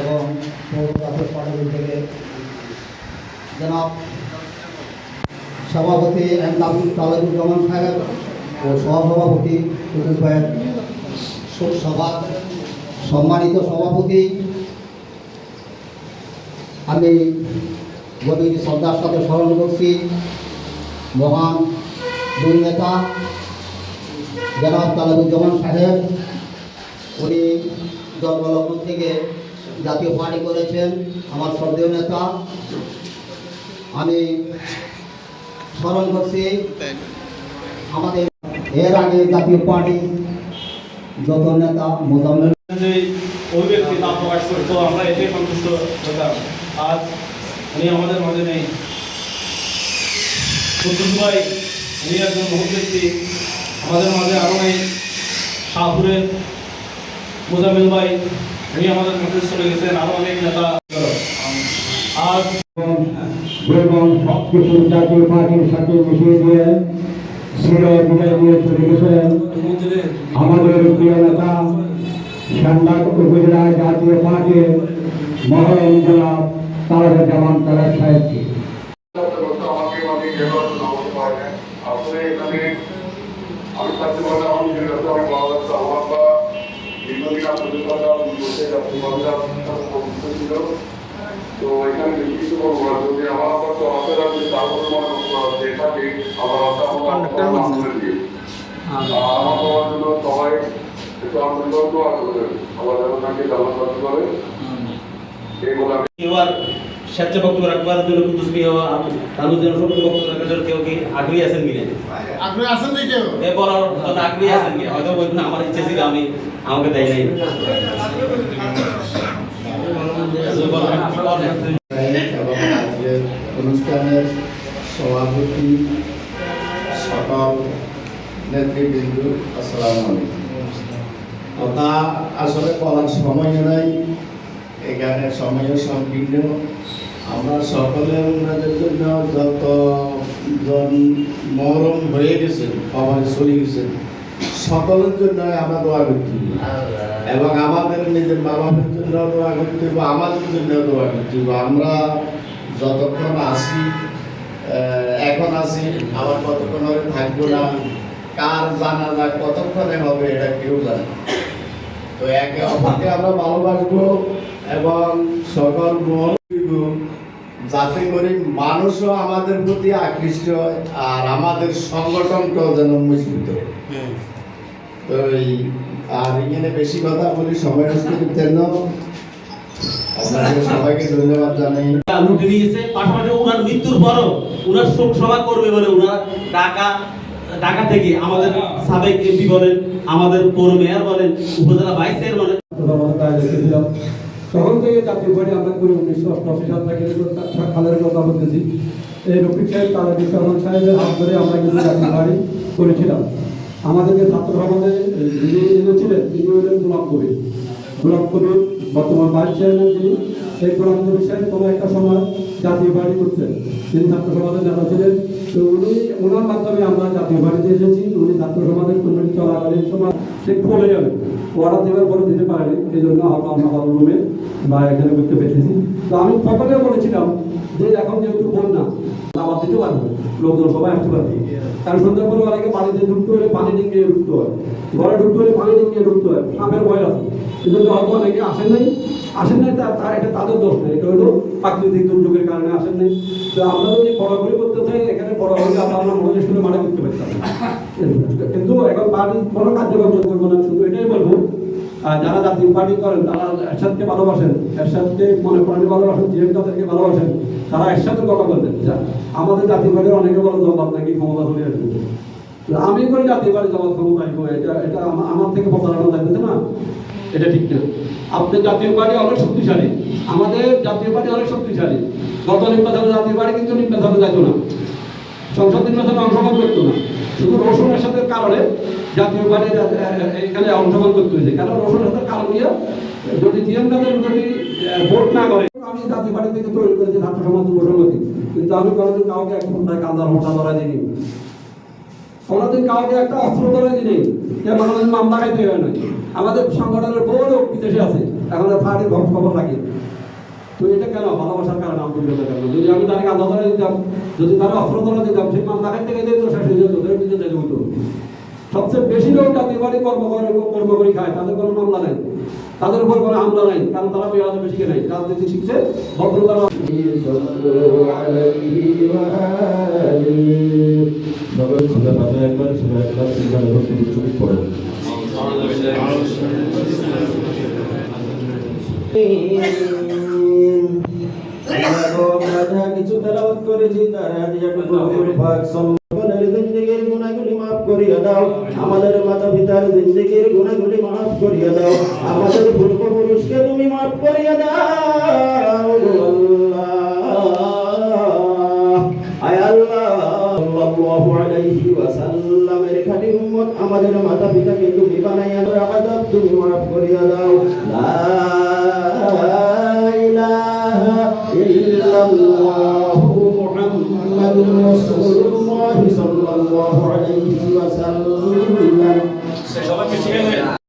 এবং থেকে জনাব সভাপতি এম তাবুল সাহেব ও সহসভাপতি কুতুব ভাইয়ের সভা, সম্মানিত সভাপতি। আমি গভীর শ্রদ্ধার সাথে স্মরণ করছি মহান দুই নেতা, জনাব তালেবুজ্জামান সাহেব। উনি জন্মলগ্ন থেকে জাতীয় পার্টি করেছেন আমার শ্রদ্ধেয় নেতা। আমি স্মরণ করছি, আমাদের এর আগে জাতীয় পার্টি যত নেতা মোজাম্মেল উনি আমাদের মাঝে নেই। আমাদের মাঝে নেই। শাহপুরের মোজামিল ভাই উনি আমাদের মাঝে চলে গেছেন আরও অনেক নেতা। আজ এবং সব কিছু জাতীয় পার্টির সাথে মিশিয়ে দিয়ে ছিল বিদায় দিয়ে চলে গেছেন। আমাদের প্রিয় নেতা সান্ডা উপজেলা জাতীয় পার্টির মহরম জনাব তারেক জামান তারেক সাহেবকে। আমাকে অনেক এবার নামাতে পারে না আসলে এখানে আমি আমার বা দীর্ঘদিন আপনাদের কথা বলতে যাচ্ছি ছিল তো এখানে বেশি কিছু বলব না। যদি আমার আবার তো হাতে রাখবে তারপরে আমার হাতে আমার দিয়ে আমার বাবার জন্য সবাই একটু আন্দোলন দোয়া করবেন আমার যেন তাকে জানাতে করে। এইগুলো আমি এবার স্বেচ্ছা বক্তব্য রাখবার জন্য কুদ্দুস ভাই তালু যেন সত্য বক্তব্য রাখার জন্য কেউ কি আগ্রহী আছেন কিনা আপনি আছেন নাকি কেউ এ বলার জন্য আগ্রহী আছেন কি? হয়তো বলবেন আমার ইচ্ছে ছিল আমি আমাকে দেয় নাই। অনুষ্ঠানের সভাপতি সকল নেতৃবৃন্দ আসসালামু আলাইকুম। কথা আসলে বলার সময় নাই। এখানে সময়ও সংকীর্ণ। আমরা সকলে ওনাদের জন্য যত জন মহরম হয়ে গেছেন সবাই চলে গেছেন সকলের জন্য আমরা দোয়া করছি। এবং আমাদের নিজের মা বাবার জন্য দোয়া করতে হবে আমাদের জন্য দোয়া হবে আমরা যতক্ষণ আহ, এখন আসি আবার কতক্ষণ হবে থাকব না কার জানা যা কতক্ষণে হবে এটা কেউ জানে তো একে অপরকে আমরা ভালোবাসবো এবং সকল দিব, যাতে করে মানুষও আমাদের প্রতি আকৃষ্ট হয় আর আমাদের সংগঠনটাও যেন মজবুত হয়। তো এই আর এখানে বেশি কথা বলি সময় নষ্ট করতেন না। আপনাদের সবাইকে ধন্যবাদ জানাই। লুটে নিয়েছে পাশাপাশি ওনার মৃত্যুর পরও ওনার শোক সভা করবে বলে ওনারা ঢাকা ঢাকা থেকে আমাদের সাবেক এমপি বলেন আমাদের পৌর মেয়র বলেন উপজেলা ভাইস চেয়ার বলেন। তখন থেকে জাতীয় পার্টি আমরা করি, উনিশশো অষ্টআশি সাল থেকে খালের কথা বলতেছি। এই রফিক সাহেব তারা বিশ্বরহমান সাহেবের হাত ধরে আমরা কিন্তু জাতীয় পার্টি করেছিলাম। আমাদেরকে ছাত্র সমাজে যিনি এনেছিলেন, তিনি হলেন গোলাম কবির গোলাম কবির বর্তমান ভাইস চেয়ারম্যান যিনি এই গোলাম কবির সাহেব কোনো একটা সময় জাতীয় পার্টি করতেন। তিনি ছাত্র সমাজের নেতা ছিলেন। তো উনি ওনার মাধ্যমে আমরা জাতীয় পার্টিতে এসেছি। উনি ছাত্র সমাজের কমিটি চলাকালীন সময় সে খুলে যাবে। অর্ডার দেওয়ার পরে দিতে পারেনি, এই জন্য আমরা আমার রুমে বা এখানে করতে পেরেছি। তো আমি সকলে বলেছিলাম যে এখন যেহেতু বন্যা আবার দিতে পারব, লোকজন সবাই আসতে পারবে। কারণ সন্ধ্যার পরে অনেকে বাড়িতে ঢুকতে হলে পানি ডিঙ্গিয়ে ঢুকতে হয়। ঘরে ঢুকতে হলে পানি ডিঙ্গিয়ে ঢুকতে হয়। সাপের ভয় আছে। কিন্তু হয়তো অনেকে আসেন নাই। আসেন নাই তা তা- এটা তাদের দোষ নেই। এটা হলো প্রাকৃতিক দুর্যোগের কারণে আসেন নাই। তো আমরা যদি পড়াপড়ি করতে চাই, এখানে পড়াপড়ি আমরা আমরা মনে স্কুলে মাঠে করতে পারতাম। কিন্তু এখন পার্টি কোনো কার্যক্রম করব না শুধু এটাই বলব যারা জাতীয় পার্টি করেন, তারা এরশাদকে ভালোবাসেন এরশাদকে মনে প্রাণে ভালোবাসেন জিএম তাদেরকে ভালোবাসেন, তারা এরশাদের কথা বলবেন। আমাদের জাতীয় পার্টির অনেকে বলে, জবাব নাকি ক্ষমতা চলে আসবে? আমি করি জাতীয় পার্টি জবাব ক্ষমতা এটা এটা আমার থেকে প্রচারণা যাইতেছে না? এটা ঠিক না। আপনাদের জাতীয় পার্টি অনেক শক্তিশালী। আমাদের জাতীয় পার্টি অনেক শক্তিশালী। গত নির্বাচনে জাতীয় পার্টি কিন্তু নির্বাচনে যেত না। সংসদ নির্বাচনে অংশগ্রহণ করতো না। শুধু কারণে জাতীয় এখানে অংশগ্রহণ করতে হয়েছে। কারণ কারণ যদি যদি ভোট না করে আমি জাতীয় থেকে তৈরি করেছি ছাত্র সমাজ কিন্তু আমি কোনোদিন কাউকে এক ঘন্টায় কান্দার ধরা দিইনি। কোনোদিন কাউকে একটা অস্ত্র ধরে দিইনি যে মামলা খাইতে হয় না আমাদের সংগঠনের বহু লোক বিদেশে আছে। এখন খবর খবর রাখি। তো এটা কেন? ভালোবাসার কারণে আন্তরিকতা কেন যদি আমি তাকে আধা দিতাম, যদি তারা অস্ত্র ধরা দিতাম, সেই মামলা খাইতে গেলে তো শেষ হয়ে যেত ধরে দিতে চাইলে হতো সবচেয়ে বেশি লোক জাতীয় বাড়ি কর্ম করে কর্ম করে খায়, তাদের কোনো মামলা নাই। তাদের উপর কোনো হামলা নাই, কারণ তারা মেয়াদে বেশি নাই রাজনীতি শিখছে, ভদ্রতার একবার সুন্দর তেলাওয়াত করেছি তারা দাও। আমাদের মাতা পিতার জিন্দেগির গুনাহগুলি মাফ করিয়া দাও। আমাদের পূর্বপুরুষকে তুমি মাফ করিয়া দাও আমাদের মাতা পিতাকে তুমি বানাইয়া আযাব তুমি মাফ করিয়া দাও। الله